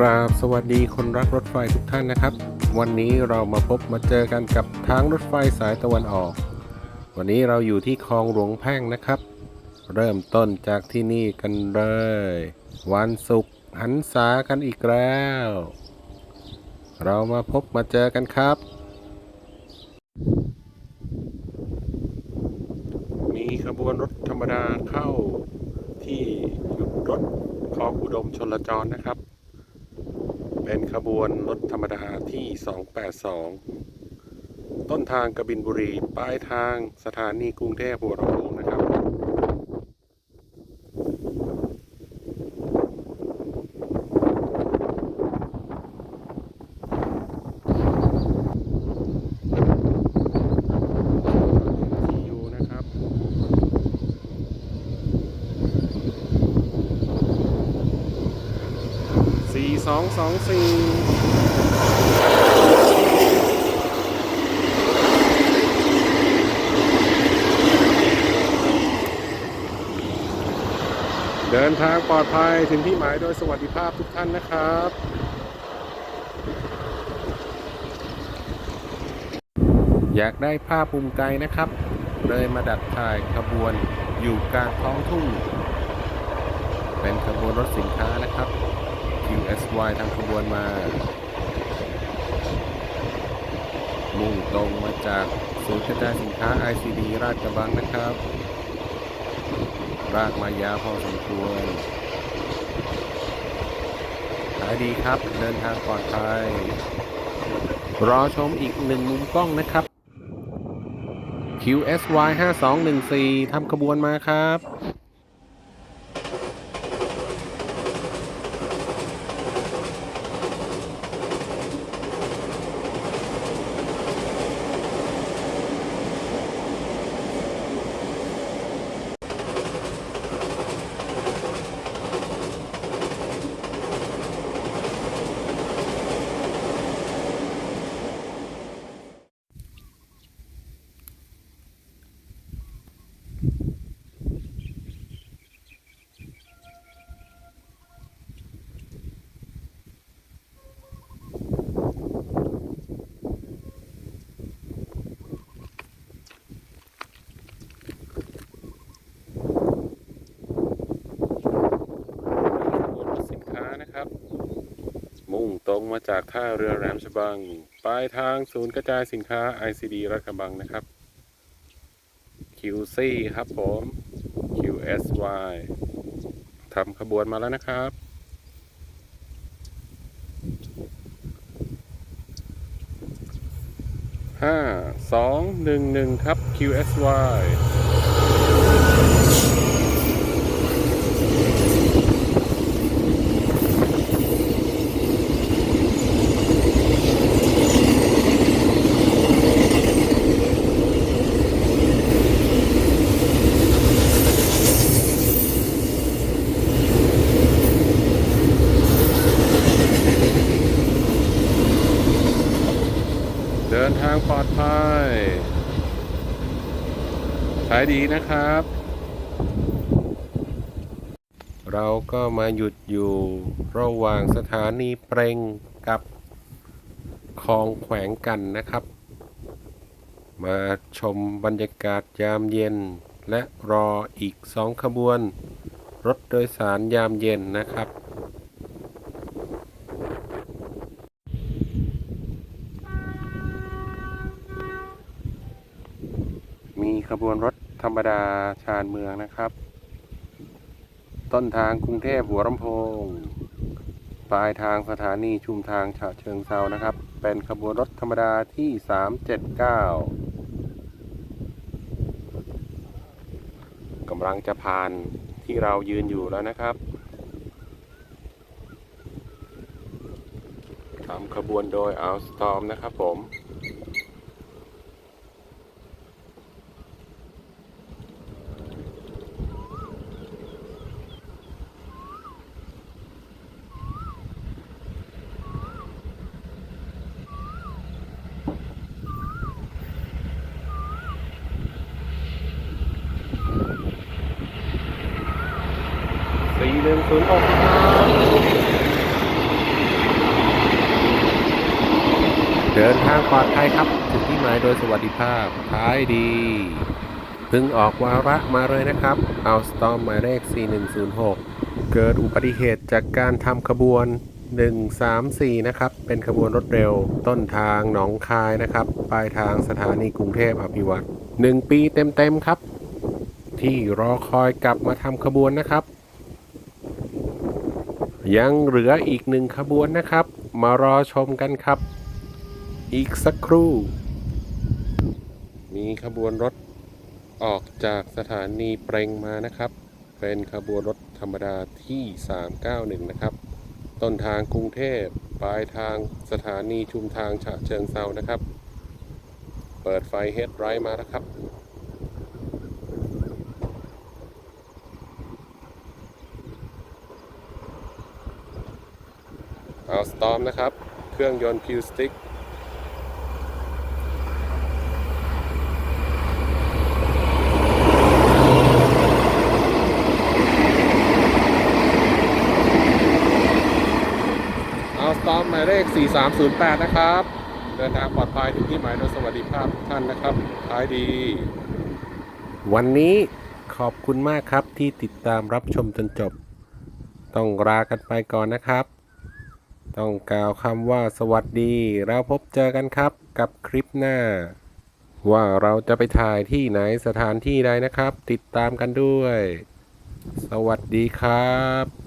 ครับ สวัสดีคนรักรถไฟทุกท่านนะครับ วันนี้เรามาพบมาเจอกันกับทางรถไฟสายตะวันออก วันนี้เราอยู่ที่คลองหลวงแพ่งนะครับ เริ่มต้นจากที่นี่กันเลย วันศุกร์หันษากันอีกแล้ว เรามาพบมาเจอกันครับ มีขบวนรถธรรมดาเข้าที่หยุดรถคลองอุดมชนลจรนะครับ เป็นขบวนรถธรรมดาที่ 282 ต้นทางกบินบุรี ปลายทางสถานีกรุงเทพหัวลำโพงนะครับ ที่อยู่นะครับ สองสองสี่เดินทางปลอดภัยถึงที่หมายโดยสวัสดิภาพทุกท่านนะครับ อยากได้ภาพมุมไกลนะครับ เลยมาดักถ่ายขบวนอยู่กลางท้องทุ่ง เป็นขบวนรถสินค้า นะครับ QSY ทำขบวนมา มุ่งตรงมาจากศูนย์กระจายสินค้า ICD ราชกระบังนะครับ รากมายาวพอสมควรขายดีครับเดินทางปลอดภัยรอชมอีกหนึ่งมุมกล้องนะครับ QSY 5214ทำขบวนมาครับ มุ่งตรงมาจากท่าเรือแหลมฉบัง ปลายทางศูนย์กระจายสินค้า ICD รัฐกระบังนะครับ QC ครับผม QSY ทำขบวนมาแล้วนะครับห้าสองหนึ่งหนึ่งครับ QSY างปลอดภัยขายดีนะครับ เราก็มาหยุดอยู่ระหว่างสถานีเปรงกับคลองแขวงกันนะครับ มาชมบรรยากาศยามเย็น และรออีกสองขบวน รถโดยสารยามเย็นนะครับ มี ขบวนรถธรรมดาชานเมืองนะครับ ต้นทางกรุงเทพหัวลำโพง ปลายทางสถานีชุมทางฉะเชิงเซานะครับ เป็นขบวนรถธรรมดาที่ 379กำลังจะผ่านที่เรายืนอยู่แล้วนะครับทำขบวนโดยอัลสตอมนะครับผม ศูนย์หกเดินทางปลอดภัยครับ ถึงที่หมายโดยสวัสดิภาพท้ายดีเพิ่งออกวาระมาเลยนะครับ เอาสตอมหมายเลข 4106 เกิดอุบัติเหตุจากการทำขบวน 134 นะครับ เป็นขบวนรถเร็ว ต้นทางหนองคายนะครับ ปลายทางสถานีกรุงเทพอภิวัตร1ปีเต็มๆครับ ที่รอคอยกลับมาทำขบวนนะครับ ยังเหลืออีกหนึ่งขบวนนะครับ มารอชมกันครับ อีกสักครู่ มีขบวนรถออกจากสถานีเปรงมานะครับ เป็นขบวนรถธรรมดาที่ 391 นะครับ ต้นทางกรุงเทพปลายทางสถานีชุมทางฉะเชิงเซานะครับ เปิดไฟเฮดไรท์มาแล้วครับ เอาสตอมนะครับ เครื่องยนต์คิวสติกเอาสตอมหมายเลข 4308 นะครับ เดินทางปลอดภัยถึงที่หมายโดยสวัสดิภาพทุกท่านนะครับท้ายดี วันนี้ขอบคุณมากครับที่ติดตามรับชมจนจบ ต้องลากันไปก่อนนะครับ ต้องกล่าวคำว่าสวัสดี แล้วพบเจอกันครับกับคลิปหน้า ว่าเราจะไปถ่ายที่ไหนสถานที่ใดนะครับ ติดตามกันด้วย สวัสดีครับ